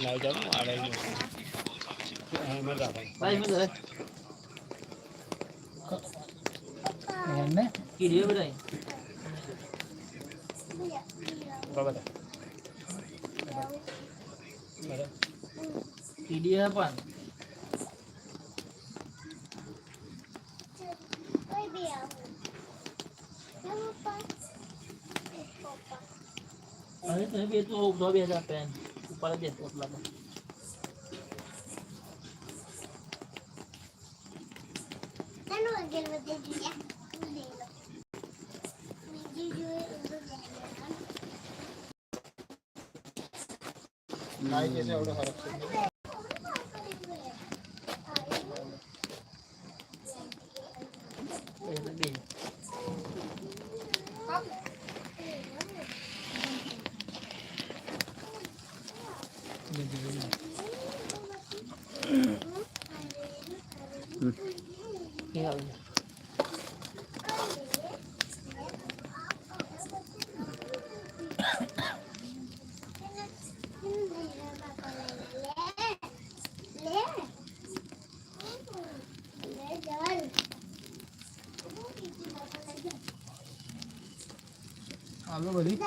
લાવી જાવ આડે હા મજા ભાઈ ભાઈ શું કરે એમને કીધું બધા બરાબર બરાબર કીડી હે પણ અરે તમે બે તો ઊભો બે હજાર પેન ઉપર જ બેસો એટલા માં. નાઈ જશે એવડો ફરક છે. આગળ બધી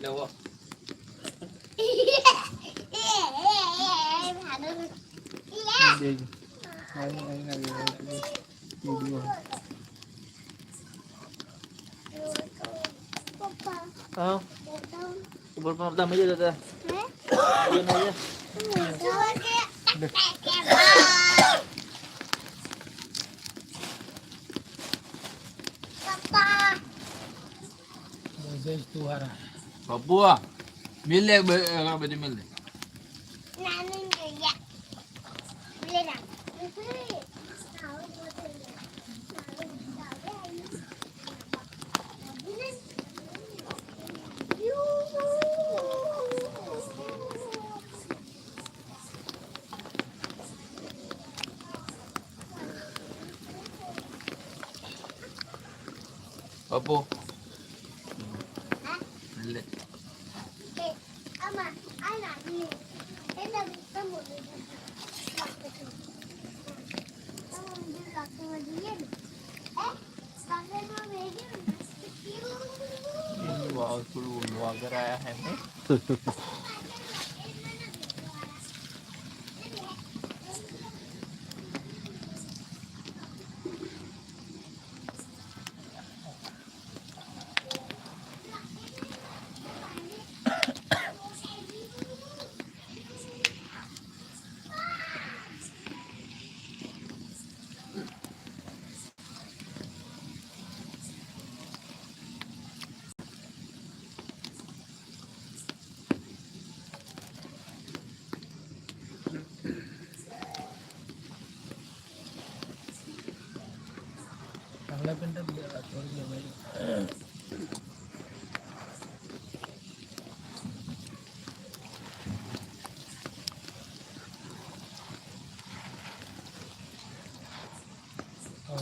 લેવો દેજો આઈ આઈ આઈ વિડિયો હા ઉપર પર તમે જતા પપ્પુઆ મિલ લે બ- અગરબત્તી મિલ લે પપ્પુ મિલ લે वाह थोड़ा उल्लू अगर आया है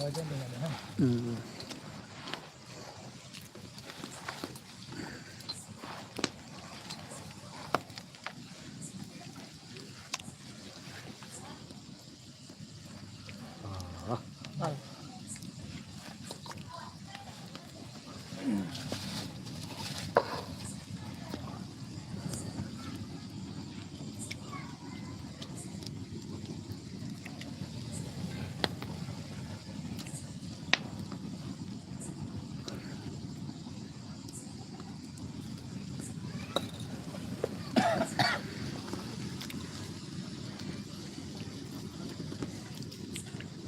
અવાજ જ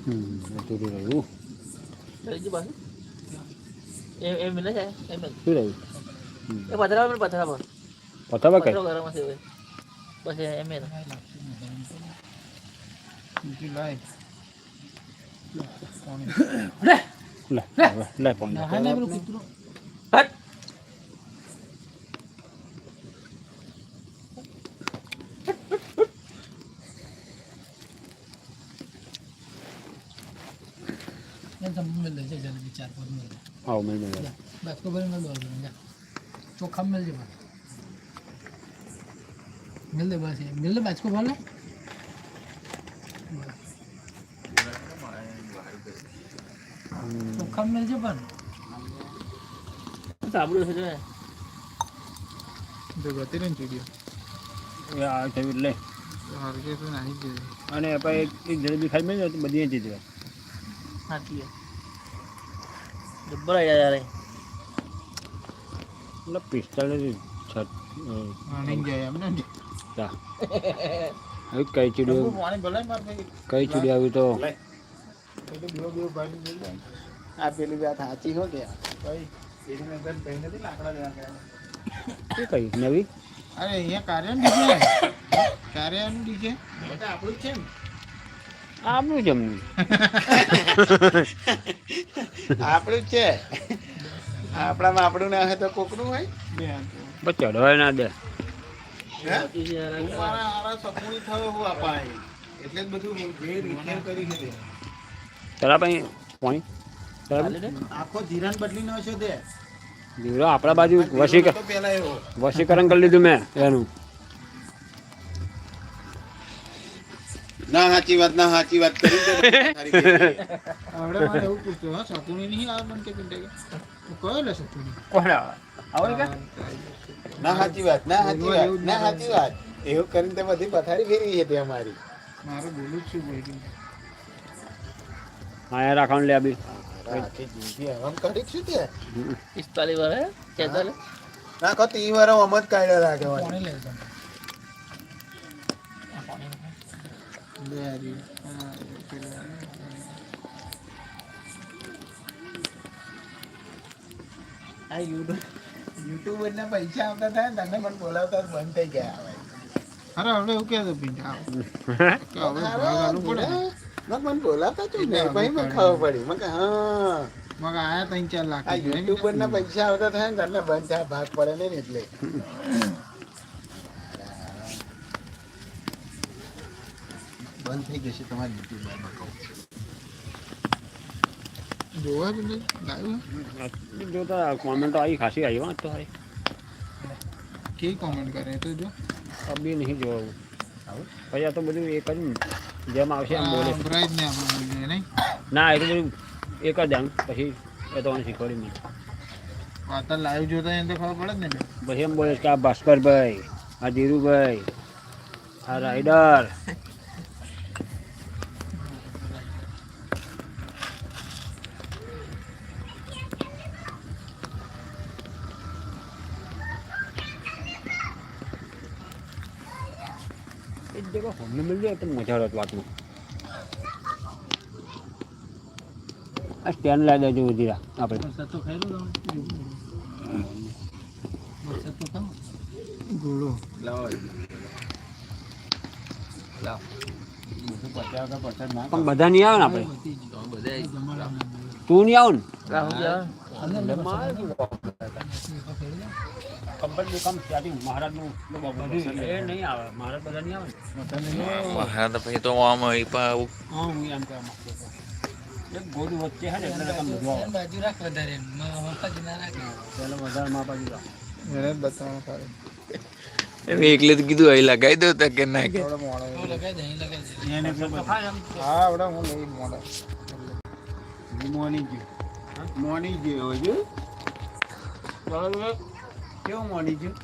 Hmm, dia dulu. Dari je bang. એ એ મિલે છે એ મિલ શું રહ્યું એ પથરા પર પથરા પર પથા પર કઈ પથરો ગરમ હશે બસ એ મિલ બીજું લાય લે લે લે લે. હા ને પેલું કૂતરું હટ એમ તમે મિલ લેજે જલ્દી ચાર પાંચ મિલ આવો મિલ મિલ બાસ્કો ભરીને દોડ દો જા. ચોખ્ખા મિલ જે બસ. મિલ દે બસ એ મિલ દે બાસ્કો ભર લે ચોખ્ખા મિલ જે પણ. સાંભળ્યું છે જો ને. જો ગતી ને ચીડિયો. એ આ થયું લે. હરકે તો નાહી ગયો અને પછી એક જલેબી ખાઈ મેળ્યો બધી અહીંથી જ સાચી વાત. જબ્બર આઈડિયા યાર. એટલે આની જાય એમ ને? ચા હવે કઈ ચીડ્યું કઈ ચીડી આવ્યું તો? આ પેલી વાત સાચી હો કે? ભાઈ એની અંદર કઈ નવી? અરે અહીંયા કાર્યનું ડીજે. કાર્યનું ડીજે. બધા આપણું જ છે ને. આપણું જમવું આપણું છે. આપણામાં આપણું ના હોય તો કોકનું હોય. બસ ચડવાય ના દે. આપણા બાજુ વસીકરણ કરી લીધું મેં એનું. ના સાચી વાત ના સાચી વાત. કરી દે તારી બેટી. હવે મારે એવું પૂછ્યું હા સતુની નહીં આવે મને કે પિંડે કે હું કયો લે સતુની કોણ આવે? કે? ના સાચી વાત ના સાચી વાત ના સાચી વાત. એવું કરીને તે બધી પથારી ફેરવી છે તે અમારી મારે બોલું જ છું બોલી હા લે આમ કરી શું તે પિસ્તાલીસ વાર હે? ના કહો તી વાર આમ જ લાગે રાખે પાણી પેલા. આ યુટ્યુબ યુટ્યુબર પૈસા આવતા થાય ને પણ મને બોલાવતા બંધ થઈ ગયા અરે હવે એવું કહેતો પિંડા હવે ભાગ પડે ને. મને બોલાવતા તો ને ભાઈ મને ખબર પડી મેં હા મગ આયા ત્રણ ચાર લાખ આ રૂપિયા. યુટ્યુબર ના પૈસા આવતા થાય ને તમને બંધ થાય ભાગ પડે ને એટલે બંધ થઈ જશે તમારી યુટ્યુબ જોવા જ નહીં લાવ્યું? તો કોમેન્ટ આવી ખાસી આવી વાત તો હારી. કેવી કોમેન્ટ કરે તો જો? બી નહીં જોવું પછી આ તો બધું એક જ જેમ આવશે એમ બોલે. જ નહીં? ના એ તો બધું એક જ આમ. પછી એ તો શીખવાડી મને વાતા લાઈવ જોતા એને તો ખબર પડે જ ને પછી એમ બોલે કે આ ભાસ્કરભાઈ આ ધીરુભાઈ આ રાઈડર એક જગ્યા હોમને મળી જાય તો મજા આવે વાતમાં. આ સ્ટેન્ડ લાવી દેજો વધીરા આપણે. ગોળો. પણ બધા નહીં આવે ને આપણે. તું નહીં આવ ને? કંપની કામ સ્ટાર્ટિંગ મહારાજનું બધું એ નહીં આવે મહારાજ બધા નહીં આવે? મહારાજ પછી તો આમ એ પણ હા હું એમ કહેવા માંગતો હતો. એક ગોળું વચ્ચે હે ને એટલે તમે જો બાજુ રાખ વધારે એમ. ના રાખે. પેલો વધારે માં બતાવવાનું એમ એકલે તો કીધું અહીં લગાવી દો તો કે ના દે અહીં દે. હા આવડે હું લઈ મોડો. મોની જે મોની ગયો હજુ કેવું મોડી ગયું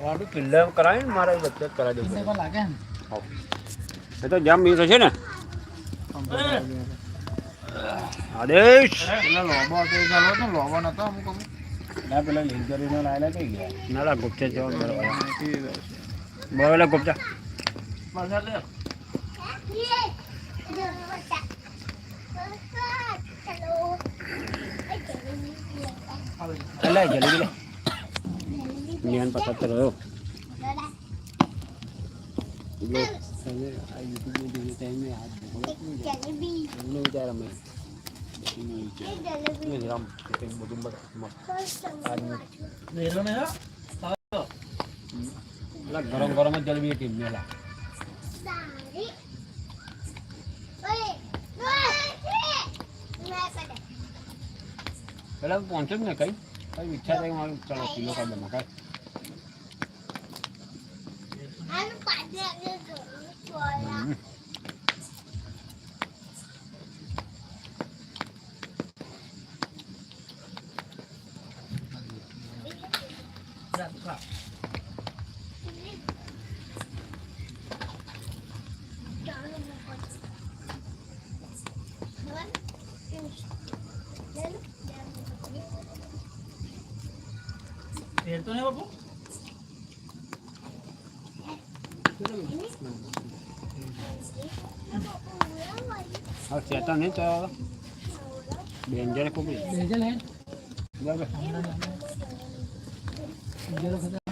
વાળું કિલ્લા કરાય ને મારે વચ્ચે કરાવી દેવું લાગે એ તો જામ મીઠો છે ને? આદેશ. લોબો લોબો નતો અમુક અમુક. ના પેલા લીંકરીનો લાયેલા કઈ ગયા? ના લા ગુપ્તા જવા બરોબર બરોબર ગુપ્તા પાછા લે એટલે જલ્દી લે. નિયન પચાસ રહ્યો. લો તમે આ યુટ્યુબની ટાઈમે હાથ વિચાર અમે. ગરમ ગરમ જ જલેબી ટીમ મેલા પેલા પહોંચ્યો જ ને કઈ. કઈ ઈચ્છા થઈ મારું ચાલો કિલો કાઢે મકાઈ હમ. વેલતો ને બાપુ હા ચેતા નહીં તો ડેન્જર ખૂબ ભેજલ હે બરાબર જરો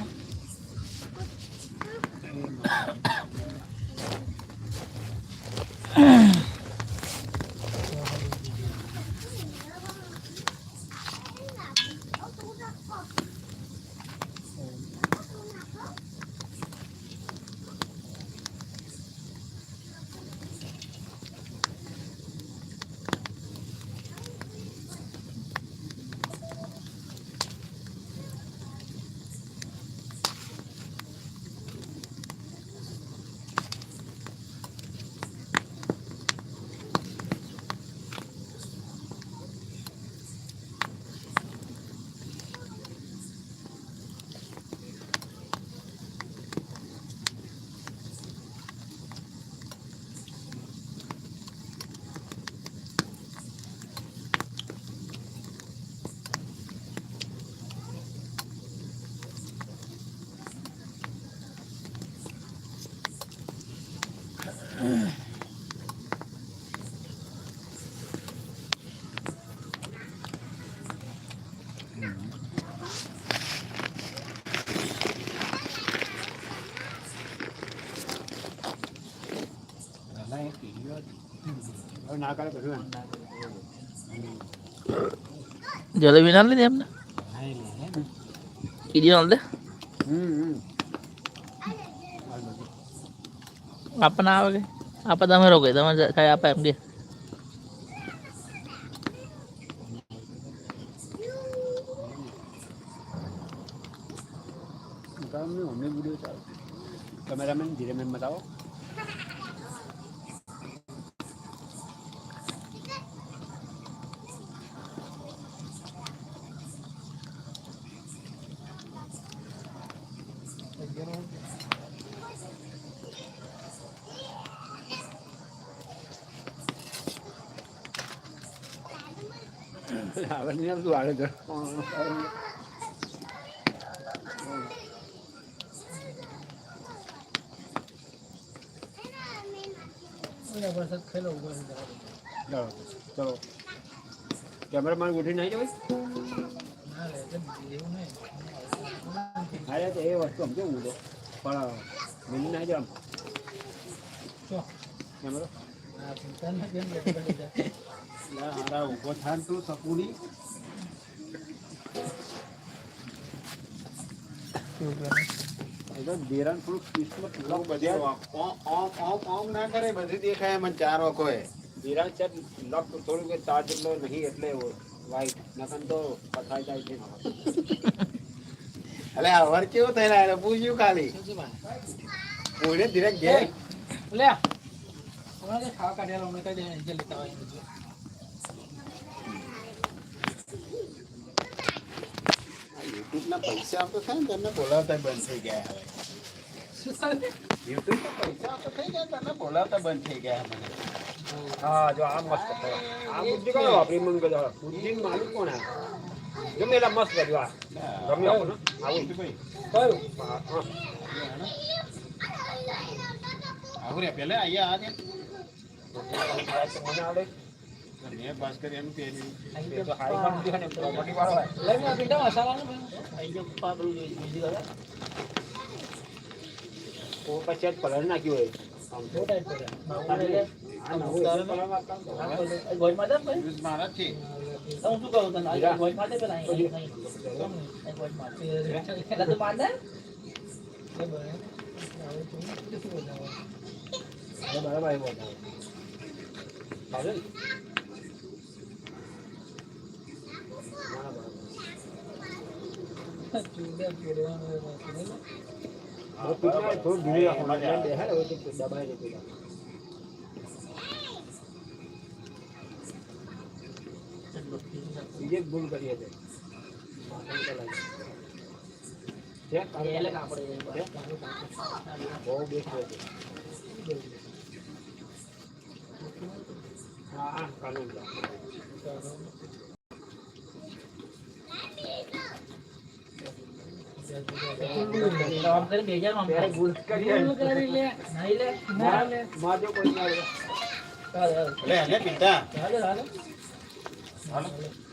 ජල විනල්ල දෙන්න ඉඩියනල්ද අපනාවගේ අප තම රෝගය තම කය අප ඇම්ගේ આવે નહીં આવતું આવે તો ચલો ચલો કેમેરામેન ઉઠી નહીં જવાય અરે તો એ વસ્તુ સમજો હું તો પણ મિલી ના જામ કેમેરો લા હારા ઊભો થાન તું સપુની એ તો દેરાન થોડુંક કિસ્મત લોક બધે ઓમ ઓમ ઓમ ઓમ ના કરે બધી દેખાય મને ચાર વખો હે ધીરા છે લોક થોડું કે ચાર્જ એટલો નહીં એટલે વાઈટ નકન તો પથાઈ જાય છે અલે આવર કેવો થયેલા એટલે પૂછ્યું ખાલી. પૂરે ધીરે ગે લે. હમણાં ખાવા કાઢ્યા અમને કઈ દે જલ્દી લેતા હોય યુટ્યુબના પૈસા આવતો થાય ને તમને બોલાવતા બંધ થઈ ગયા હવે. યુટ્યુબ પૈસા આવતો થઈ ગયા તમને બોલાવતા બંધ થઈ ગયા મને હા જો આ મસ્ત આ બુદ્ધિ કયો વાપરી મંગળ બુદ્ધિ માલિક કોણ આ ગમે એટલા મસ્ત કર્યું આ. ગમે આપણને આવું ભાઈ કયું હા, હા. આવું રે પેલે મેં તો કરે. પછી આજ કલર નાખ્યો હોય આમ તો. બાબુને લે. આ નવું એટલે કલર કામ ને તો આ હવે. કોઈ- કોઈ માટે ભાઈ? મારા છે તો હું શું કહું તને? આ કોઈ માટે પેલા અહીં-. અહીં કોઈ માટે. એટલે તું? હવે બરાબર આવ્યો થોડું હોય તો દબાઈ દે બીજે જ ભૂલ કરી હતી ચેક કરી એટલે કાપડ એ બહુ બેસ્ટ હતું હા હા કાનૂન આમ કરીને બે હજારમાં આમ ભૂલ કરી નહીં લે. ના લે. માજો કોઈ ના આવે હાલે, હાલે. લે લે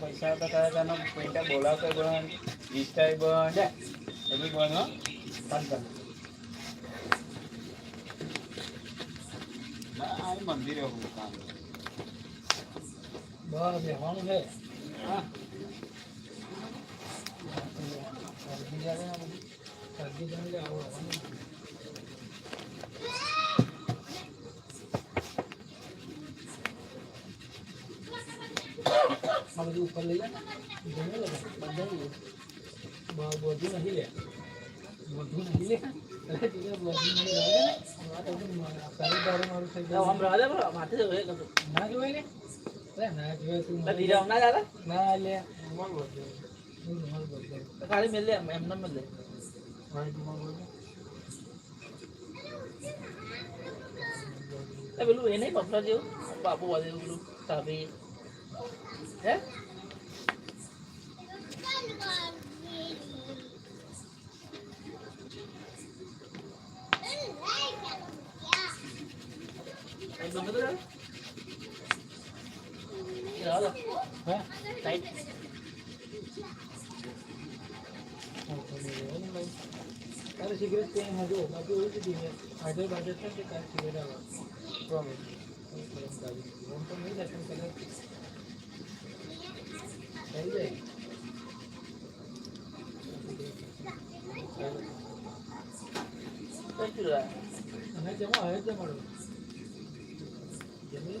પૈસા તો તારે તને પૈસા બોલાવતો બન ઈચ્છાય બન એ બી બન હો બંધ કર. ના, આ મંદિરે હું કામ બસ બેસવાનું છે હા. આ બધું ઉપર લઈ લે ને. જમી લે બધા લઈ લે. બ- બધું નહીં લે બધું નહીં લે અરે તીને બધું નહીં રહે ને. આ તો બધું મારા શરીર મારું થઈ ગયું. આમ રહે બરો માથે જ હોય કશું. ના જોવાય ને ખાલી મેલ લે એમ એમ ના મેલ લે પેલું એ નહીં પપલા જેવું? બાપુ વાળે પેલું તાપી. હે? ગમે તો તારે સિગરેટ કઈ હજુ બાકી ઓછી દીધી હાજર બાજર છે કે તારે સિગરેટ આવે પ્રોમિસ હું તો નહીં દર્શન કરે થઈ જાય અને જમા હવે જમાડો જમી